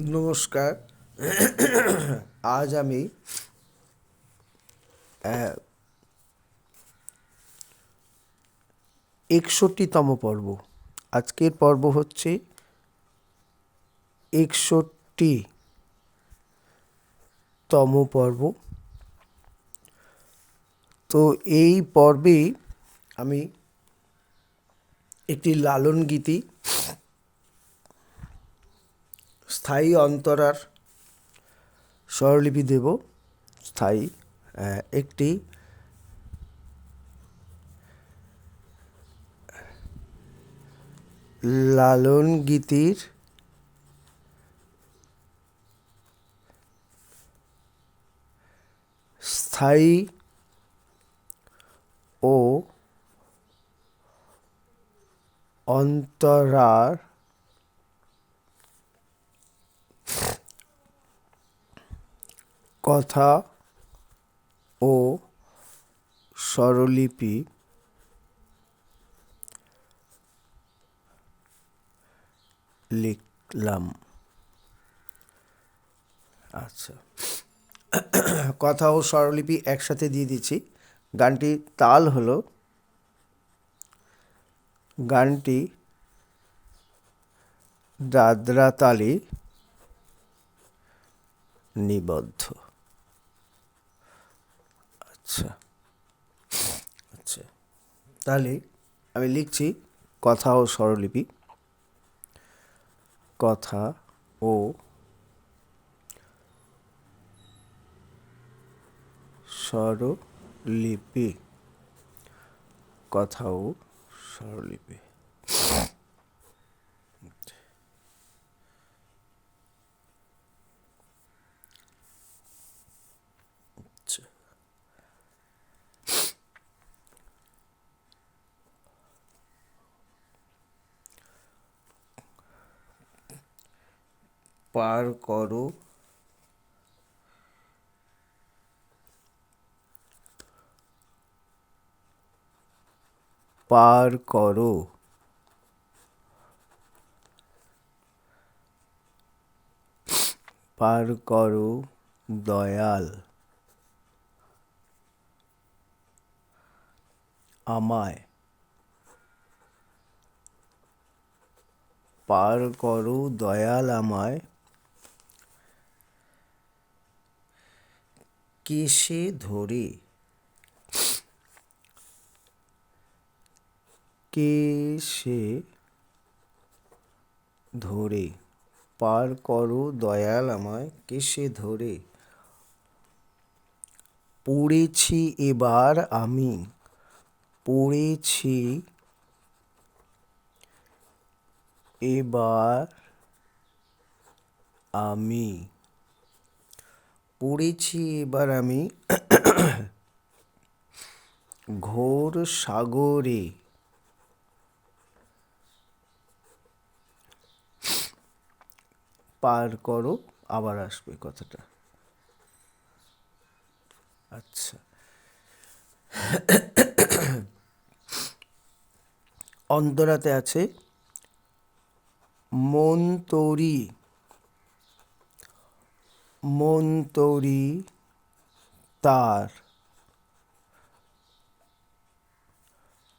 নমস্কার। আজ আমি একষট্টিতম পর্ব। আজকের পর্ব হচ্ছে একষট্টি তম পর্ব। তো এই পর্বে আমি একটি লালন গীতি স্থায়ী অন্তরার স্বরলিপি দেব। স্থায়ী একটি লালন গীতির স্থায়ী ও অন্তরার কথা ও স্বরলিপি। লিখলাম। আচ্ছা। কথা ও স্বরলিপি একসাথে দিয়ে দিচ্ছি। গানটি তাল হলো। গানটি দাদরা তালে নিবদ্ধ। আচ্ছা। আচ্ছা। তাহলে আমি লিখছি কথা ও স্বরলিপি। কথা ও স্বরলিপি। কথা ও স্বরলিপি। পার করো। পার করো। পার করো দয়াল। আমায়। পার করো দয়াল আমায়। কেসে ধরে? কেসে ধরে? পার করো দয়াল আমায় কেশে ধরে? পড়েছি এবার আমি, পড়েছি এবার আমি। পড়েছি, এবার আমি ঘোর সাগরে। পার করো, আবার আসবে কথাটা। আচ্ছা। অন্তরাতে আছে মন তরি মন তরি।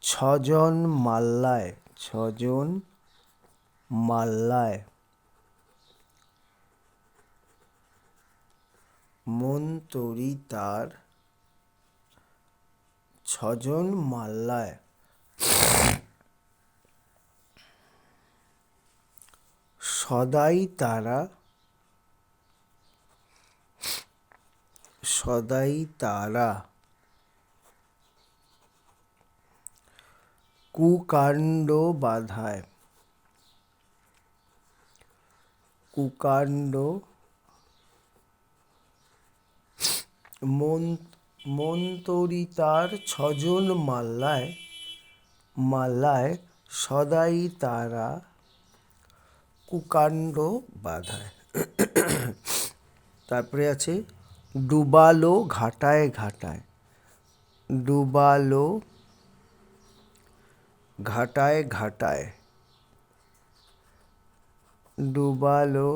ছজন মাল্লায় ছজন মাল্লায়। মন তরি তার ছজন মাল্লায়। সদাই তারা সদাই তারা। কুকাণ্ড বাধায়। কুকাণ্ড মন মন্তরিতার ছজন মাল্লায় মাল্লায় সদাই তারা কুকাণ্ড বাধায়। তারপরে আছে ডুবালো ঘাটায় ঘাটায় ডুবালো ঘাটায় ঘাটায় ডুবালো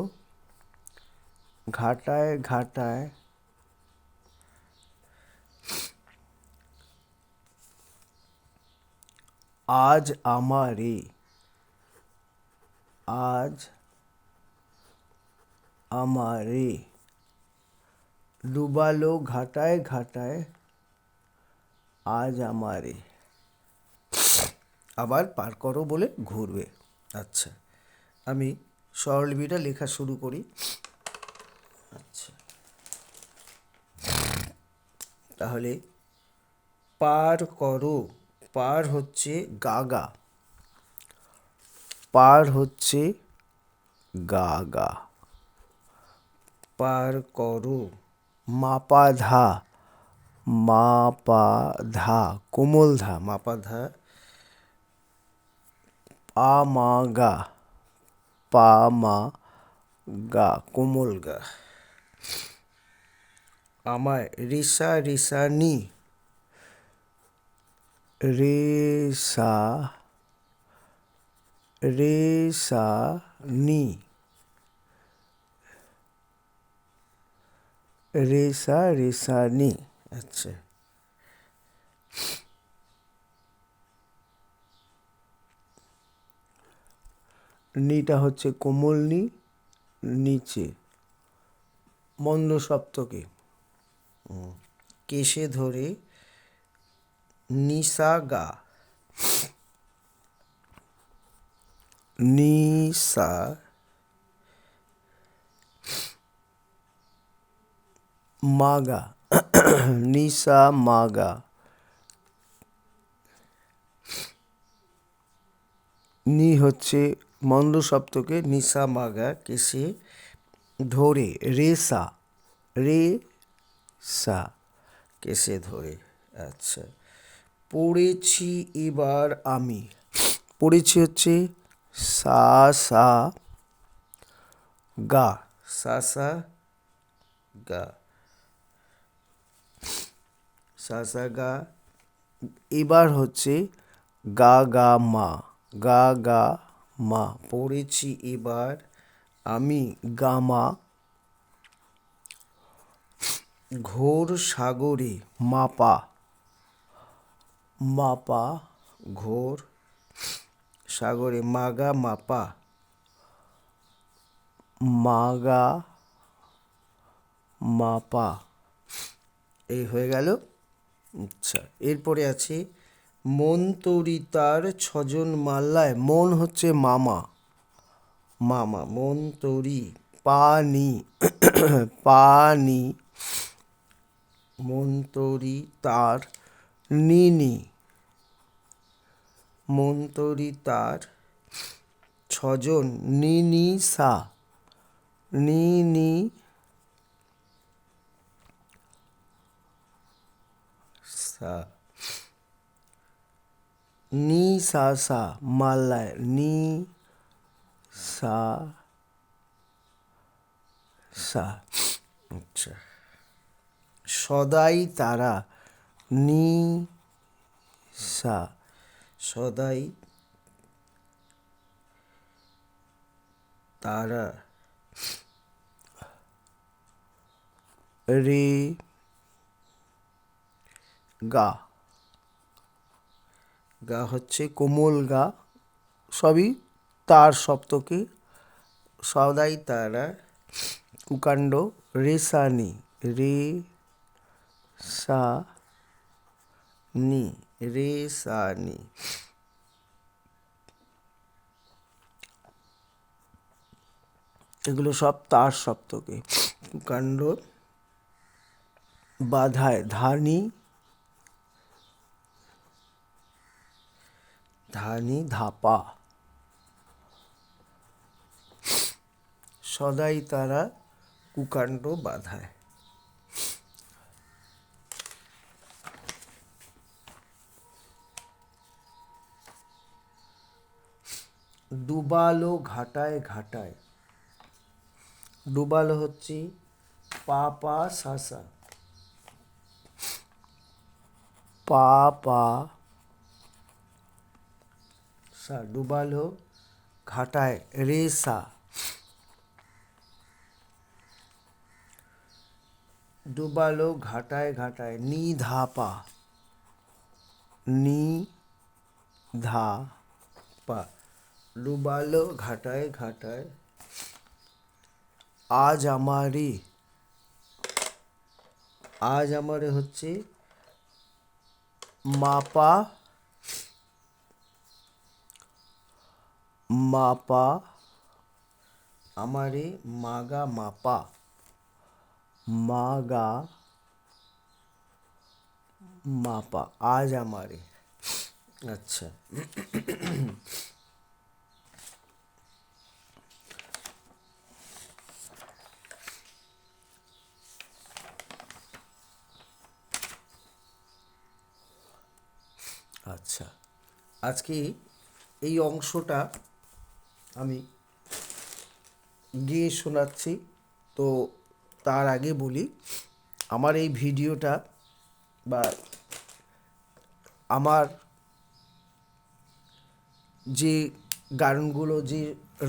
ঘাটায় ঘাটায় আজ আমারে আজ আমারে ডুবালো ঘাটায় ঘাটায় আজ আমারে আবার পার করো বলে ঘুরবে আচ্ছা আমি স্বরলিপিটা লেখা শুরু করি আচ্ছা তাহলে পার করো পার হচ্ছে গাগা পার হচ্ছে গাগা পার করো মাপা ধা মাপা ধা কোমল ধা মাপা ধা পা মা গা পা মা গা কোমল গা আমায় রিসা রিসা নি রে সা রে সা নি রে সা রে সা নি আচ্ছা। নিটা হচ্ছে কোমল নি, নিচে। মন্দ সপ্তকে। কেশে ধরে নিসা গা নিসা মাগা, নিসা মাগা। নি হচ্ছে মন্দ সপ্তকে নিসা মাগা কেসে ধরে, রেসা রে সা কেসে ধরে। আচ্ছা পড়েছি এবার আমি। পড়েছি হচ্ছে সা সা, গা, সা সা, গা। সা সা গা এবার হচ্ছে গা গা মা, গা গা মা। পড়েছি এবার আমি গামা ঘোর সাগরে মাপা মাপা, ঘোর সাগরে মাগা মাপা মাগা মাপা। এই হয়ে গেল। আচ্ছা। এরপরে আছে মন্তরিতার ছজন মাল্লায়, মন হচ্ছে মামা। মামা, মন তরি, পানি পানি মন্তরি তার নিনি। মন্তরি তার ছজন নিনি সা, নিনি সা নি সা সা মাল্লায় নি সা সা আচ্ছা সদাই তারা নি সা সদাই তারা রে গা। গা হচ্ছে কোমল গা। সবই তার সপ্তকে সদাই তারা কুকাণ্ড রেসানি রে সা নি রে সা নি এগুলো সব তার সপ্তকে। কাণ্ড বাধায় ধানি ধানি ধাপা। সদাই তারা কুকাণ্ড বাধায়। ডুবালো ঘাটায় ঘাটায়। ডুবালো হচ্ছে পা পা সাসা। পা পা সা ডুবালো ঘাটায় রে সা ডুবালো ঘাটায় ঘাটায়, নি ধা পা নি ধা পা ডুবালো ঘাটায় ঘাটায়। আজ আমারে আজ আমারে হচ্ছে মাপা মাপা আমারে মাগা মাপা। মাগা মাপা আজ আমারে। আচ্ছা। আচ্ছা। আজকে এই অংশটা আমি গিয়ে শোনাচ্ছি। তো তার আগে বলি, আমার এই ভিডিওটা বা আমার যে গানগুলো, যে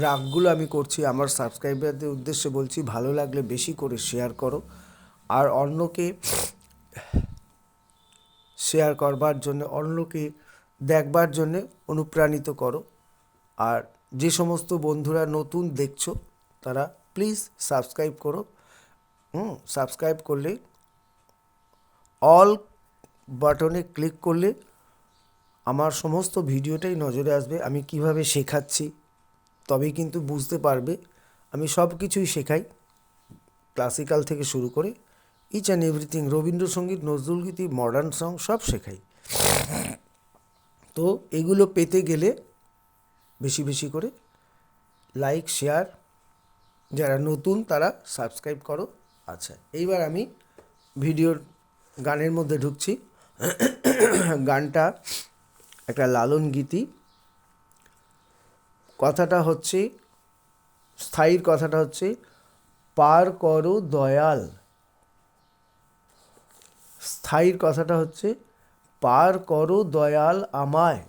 রাগগুলো আমি করছি, আমার সাবস্ক্রাইবারদের উদ্দেশ্যে বলছি, ভালো লাগলে বেশি করে শেয়ার করো। আর অন্যকে শেয়ার করবার জন্য, অন্যকে দেখবার জন্য অনুপ্রাণিত করো। আর যে সমস্ত বন্ধুরা নতুন দেখছ, তারা প্লিজ সাবস্ক্রাইব করো। হুম সাবস্ক্রাইব করলে অল বাটনে ক্লিক করলে আমার সমস্ত ভিডিওটাই নজরে আসবে, আমি কীভাবে শেখাচ্ছি। তবেই কিন্তু বুঝতে পারবে, আমি সব কিছুই শেখাই ক্লাসিক্যাল থেকে শুরু করে each and everything Rabindrasangeet, Nazrulgeeti modern song সব শেখাই। তো এগুলো পেতে গেলে বেশি বেশি করে লাইক, শেয়ার, যারা নতুন তারা সাবস্ক্রাইব করো। আচ্ছা এইবার আমি ভিডিওর গানের মধ্যে ঢুকছি। গানটা একটা লালন গীতি। কথাটা হচ্ছে, স্থায়ীর কথাটা হচ্ছে, পার করো দয়াল। স্থায়ীর কথাটা হচ্ছে, পার করো দয়াল আমায়।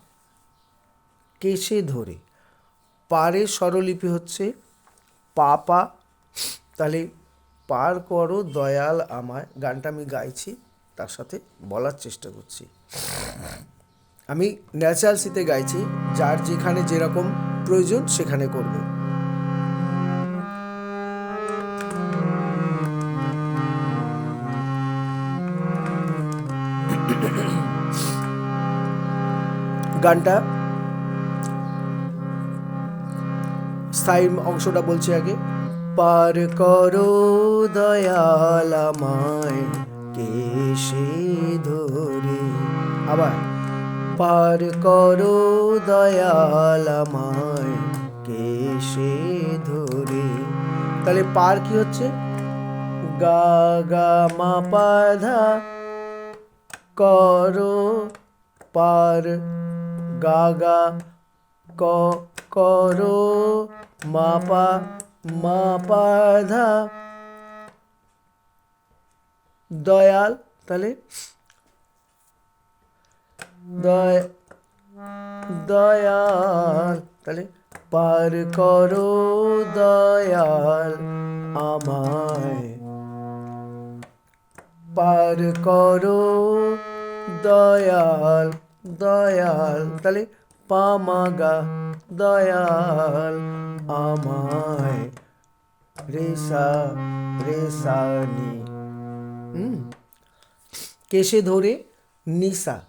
কেসে ধরে। পারের স্বরলিপি হচ্ছে, পাপা, তাহলে পার করো দয়াল আমায়। গানটা আমি গাইছি, তার সাথে বলার চেষ্টা করছি। আমি ন্যাচারাল সিতে গাইছি, যার যেখানে যেরকম প্রয়োজন সেখানে করবে। গানটা স্থায়ী অংশটা বলছি আগে। পার করো দয়াল আমায় কেসে ধরে। আবার, পার করো দয়াল আমায় কেসে ধরে। তাহলে পার কি হচ্ছে? গা গা, মা, পা, ধা, করো, পার, গা গা, ক, করো মাপা মাপা ধা দয়াল, তাহলে দয়, দয়াল, তাহলে পার করো দয়াল আমায়। পার করো দয়াল দয়াল, তাহলে পামাগা দয়াল আমায়। রেসা, রেসানি। কেসে ধরে নিসা।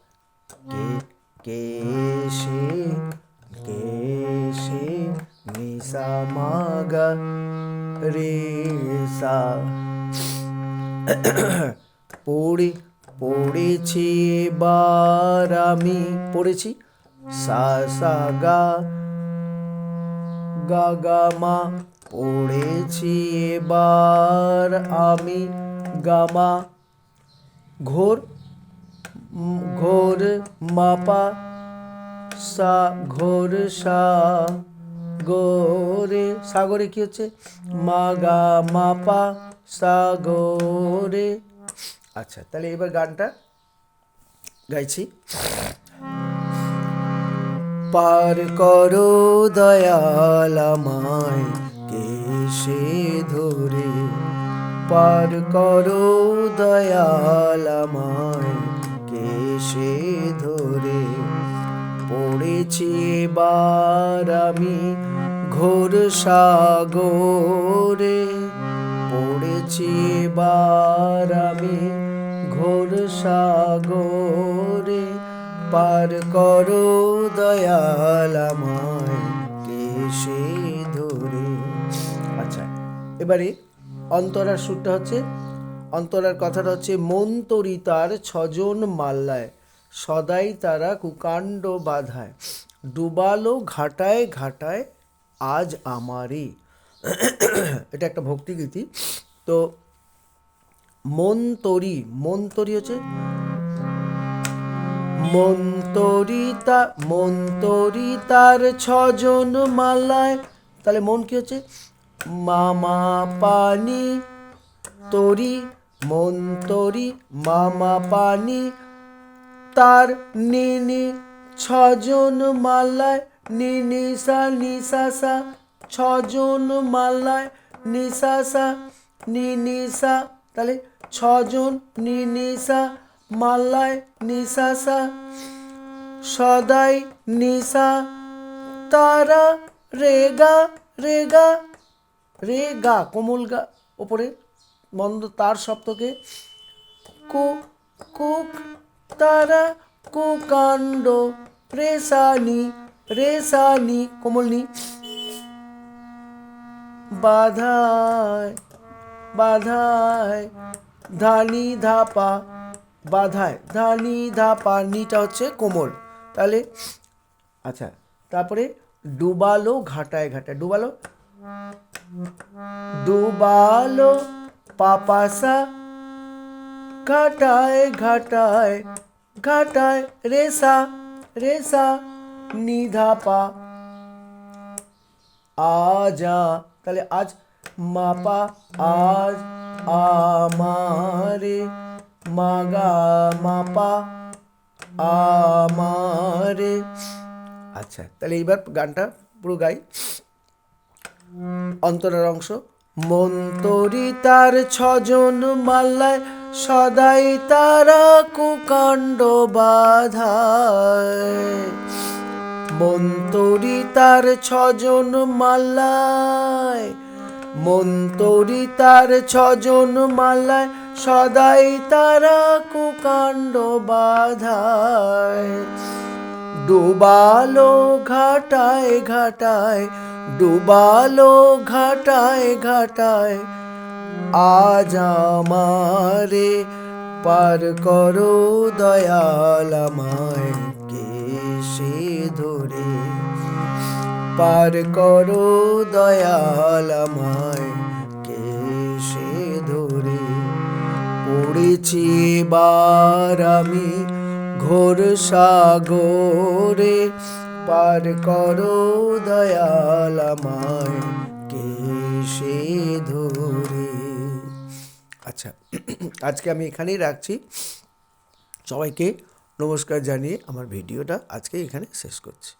কে কেসে কেসে নিসা মাগা রেসা। পড়ে, পড়েছি এবার আমি, পড়েছি। সা সা গা গা গা মা, পড়েছি এবার আমি গামা ঘোর ঘোর মাপা, সা, ঘোর সা, গোরে সাগরে কি হচ্ছে? মাগা মাপা সাগরে আচ্ছা তাহলে এবার গানটা গাইছি। পার করো দয়াল আমায় কেসে ধরে? পার করো দয়াল আমায় কেসে ধরে? পড়েছি এবার আমি ঘোর সাগরে, পড়েছি এবার আমি ঘোর সাগরে। পার করো ধরে। আচ্ছা এবারে অন্তরার সুরটা হচ্ছে, অন্তরার কথাটা হচ্ছে মন তরি তার ছজন মাল্লায়, সদাই তারা কুকাণ্ড বাধায়, ডুবালো ঘাটায় ঘাটায় আজ আমারই এটা একটা ভক্তিগীতি। তো মন তরি মন তরি হচ্ছে মন্তরিতা, মন্তরিতার ছজন মালায়। তাহলে মন কি হচ্ছে? মামা পানি, তরি, মন্তরি, মামা পানি। তার নিনি ছজন মালায় নিনিসা নিসাসা ছজন মালায় নিসাসা নিনিসা তাহলে ছজন নিনিসা মালায় নিসাসা সদাই নিসা, তারা রেগা রেগা রেগা, কোমল গা, ওপরে মন্দ তার সপ্তকে কু, কুক, তারা, কুকাণ্ড, রেসানি রেসানি কোমলনি বাধায় বাধায়, ধানি ধাপা বাধায়, ধানি, ধাপা, নিটা হচ্ছে কোমল। তাহলে আচ্ছা তারপরে ডুবালো, ঘাটায় ঘাটায়, ডুবালো। ডুবালো, পাপাসা, ঘাটায় ঘাটায় ঘাটায় রেসা রেসা নিধা পা আজা, তাহলে আজ মাপা, আজ আমারে মাগা আমারে। আচ্ছা তাহলে এইবার গানটা পুরো গাই। অন্তরের অংশ। মন্তরি তার ছজন মাল্লায়, সদাই তারা কুকাণ্ড বাধায়। মন্তরি তার ছজন মাল্লায়, মন্তরি তার ছজন মাল্লায় সদাই তারা কুকাণ্ড বাধায়। ডুবালো ঘাটায় ঘাটায়, ডুবালো ঘাটায় ঘাটায়। আজ আমারে পার করো দয়াল আমায় কেসে ধরে? পার করো দয়াল আমায় পড়েছি বার আমি ঘোর সাগরে। পার করো দয়াল আমায়, কে সে ধরে। আচ্ছা আজকে আমি এখানেই রাখছি। সবাইকে নমস্কার জানিয়ে আমার ভিডিওটা আজকে এখানে শেষ করছি।